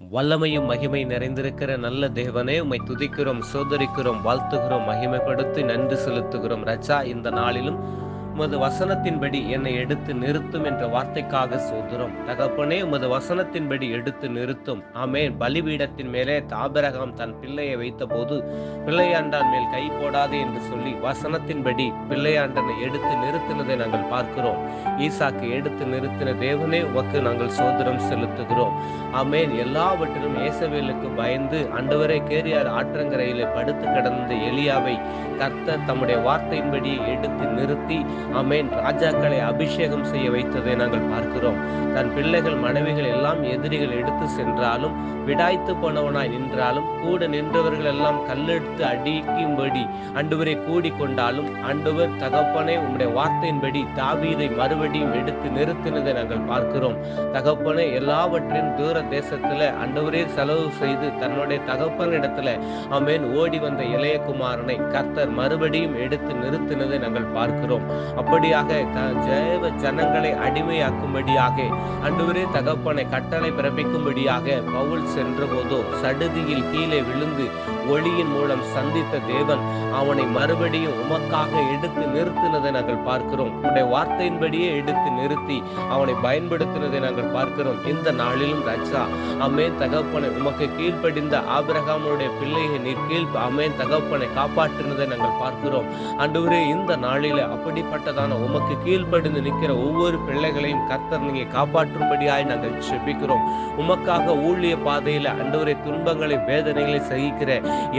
வல்லமையும் மகிமை நிறைந்திருக்கிற நல்ல தேவனே உம்மை துதிக்கிறோம் சோதரிக்கிறோம் வாழ்த்துகிறோம் மகிமைப்படுத்தி நன்றி செலுத்துகிறோம். ரச்சா இந்த நாளிலும் உமது வசனத்தின்படி என்னை எடுத்து நிறுத்தும் என்ற வார்த்தைக்காக சோதரும். தகப்பனே உமது வசனத்தின்படி எடுத்து நிறுத்தும். ஆமேன். பலிபீடத்தின் மேலே தாபரகம் தன் பிள்ளையை வைத்தபோது பிள்ளையாண்டான் மேல் கை போடாது என்று சொல்லி வசனத்தின்படி பிள்ளையாண்டனை எடுத்து நிறுத்தினதை நாங்கள் பார்க்கிறோம். ஈசாக்கு எடுத்து நிறுத்தின தேவனே உமக்கு நாங்கள் சோதரம் செலுத்துகிறோம். ஆமேன். எல்லாவற்றிலும் ஏசவேலுக்கு பயந்து அண்டவரே கேரியார் ஆற்றங்கரையிலே படுத்து கிடந்த எலியாவை கர்த்தர் தம்முடைய வார்த்தையின்படி எடுத்து நிறுத்தி அமேன் ராஜாக்களை அபிஷேகம் செய்ய வைத்ததை நாங்கள் பார்க்கிறோம். தன் பிள்ளைகள் மனைவிகள் எல்லாம் எதிரிகள் எடுத்து சென்றாலும் விடாய்த்து போனவனாய் நின்றாலும் கூட நின்றவர்கள் எல்லாம் கல்லெடுத்து அடிக்கும்படி அண்டுவரை கூடி கொண்டாலும் அண்டுவர் தகப்பனை உம்முடைய வார்த்தையின்படி தாவீதை மறுபடியும் எடுத்து நிறுத்தினதை நாங்கள் பார்க்கிறோம். தகப்பனை எல்லாவற்றையும் தூர தேசத்துல அண்டவரே செலவு செய்து தன்னுடைய தகப்பனிடத்துல அமேன் ஓடி வந்த இளையகுமாரனை கர்த்தர் மறுபடியும் எடுத்து நிறுத்தினதை நாங்கள் பார்க்கிறோம். அப்படியாக த- ஜெயவ ஜனங்களை அடிமையாக்கும்படியாக அன்றுவரே தகப்பனை கட்டளை பிறப்பிக்கும்படியாக பவுல் சென்ற போதோ சடுதியில் கீழே விழுந்து ஒளியின் மூலம் சந்தித்த தேவன் அவனை மறுபடியும் உமக்காக எடுத்து நிறுத்தினதை நாங்கள் பார்க்கிறோம். உடைய வார்த்தையின்படியே எடுத்து நிறுத்தி அவனை பயன்படுத்தினதை நாங்கள் பார்க்கிறோம். இந்த நாளிலும் ரஜா அமேன் தகப்பனை உமக்கு கீழ்ப்படிந்த ஆபிரகாமனுடைய பிள்ளையை நீர் கீழ் அமேன் தகப்பனை காப்பாற்றினதை நாங்கள் பார்க்கிறோம். ஆண்டவரே இந்த நாளில் அப்படிப்பட்ட அப்படிப்பட்டதான உமக்கு கீழ்ப்படுந்து நிற்கிற ஒவ்வொரு பிள்ளைகளையும் கர்த்தர் நீங்க காப்பாற்றும்படியாய் நாங்கள் செபிக்கிறோம் உமக்காக ஊழிய பாதையில அண்டவரை துன்பங்களை வேதனைகளை சகிக்கிற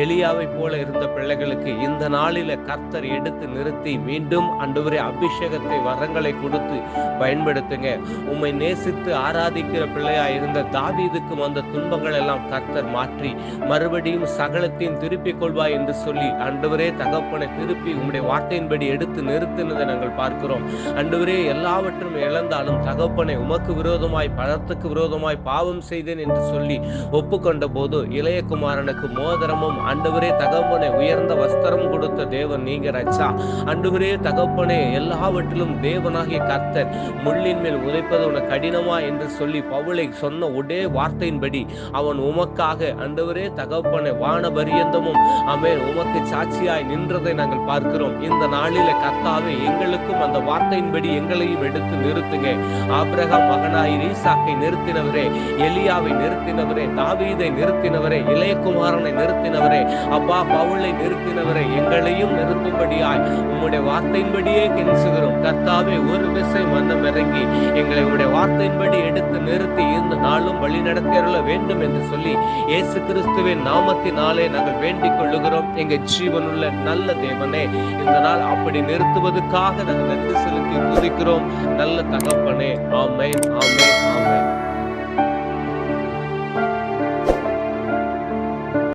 எளியாவை போல இருந்த பிள்ளைகளுக்கு இந்த நாளில கர்த்தர் எடுத்து நிறுத்தி மீண்டும் அண்டவரை அபிஷேகத்தை வரங்களை கொடுத்து பயன்படுத்துங்க. உம்மை நேசித்து ஆராதிக்கிற பிள்ளையா இருந்த தாவீதுக்கு வந்த துன்பங்கள் எல்லாம் கர்த்தர் மாற்றி மறுபடியும் சகலத்தையும் திருப்பிக் கொள்வாய் என்று சொல்லி அண்டவரே தகப்பனை திருப்பி உம்முடைய வார்த்தையின்படி எடுத்து நிறுத்தினதை நாங்கள் பார்க்கிறோம். அன்றுவரே எல்லாவற்றும் இழந்தாலும் தகப்பனை உமக்கு விரோதமாய் பழத்துக்கு விரோதமாய் பாவம் செய்தேன் என்று சொல்லி ஒப்புக்கொண்ட போது இளையகுமாரனுக்கு மோதிரமும் அன்றுவரே தகப்பனை உயர்ந்த வஸ்திரம் கொடுத்த தேவன் நீங்க ரச்சா அன்றுவரே தகப்பனே எல்லாவற்றிலும் தேவனாகிய கர்த்தர் முள்ளின் மேல் உதைப்பது உன கடினமா? என்று சொல்லி பவுலை சொன்ன ஒரே வார்த்தையின்படி அவன் உமக்காக அன்றுவரே தகப்பனை வான பரியந்தமும் உமக்கு சாட்சியாய் நின்றதை நாங்கள் பார்க்கிறோம். இந்த நாளில கர்த்தாவே எங்களுக்கும் அந்த வார்த்தையின்படி எங்களையும் எடுத்து நிறுத்துங்க. ஆபிரகாம் மகனாய் ஈசாக்கை நிறுத்தினவரே எலியாவை நிறுத்தினவரே தாவீதை நிறுத்தினவரே இளையகுமாரனை நிறுத்தினவரே அப்பா பவுளை நிறுத்தினவரே எங்களையும் நிறுத்தும்படியாய். உம்முடைய வார்த்தையின்படியே கென்சு கர்த்தாவே ஒரு விசை மன்னம் இறங்கி எங்களை உடைய வார்த்தையின்படி எடுத்து நிறுத்தி இந்த நாளும் வழி நடத்தியருள வேண்டும் என்று சொல்லி இயேசு கிறிஸ்துவின் நாமத்தினாலே நாங்கள் வேண்டிக் கொள்ளுகிறோம். எங்க ஜீவனுள்ள நல்ல தேவனே இந்த நாள் அப்படி நிறுத்துவதற்காக நாங்கள் நன்றி செலுத்தி துதிக்கிறோம். நல்ல தகப்பனே ஆமை ஆமை ஆமை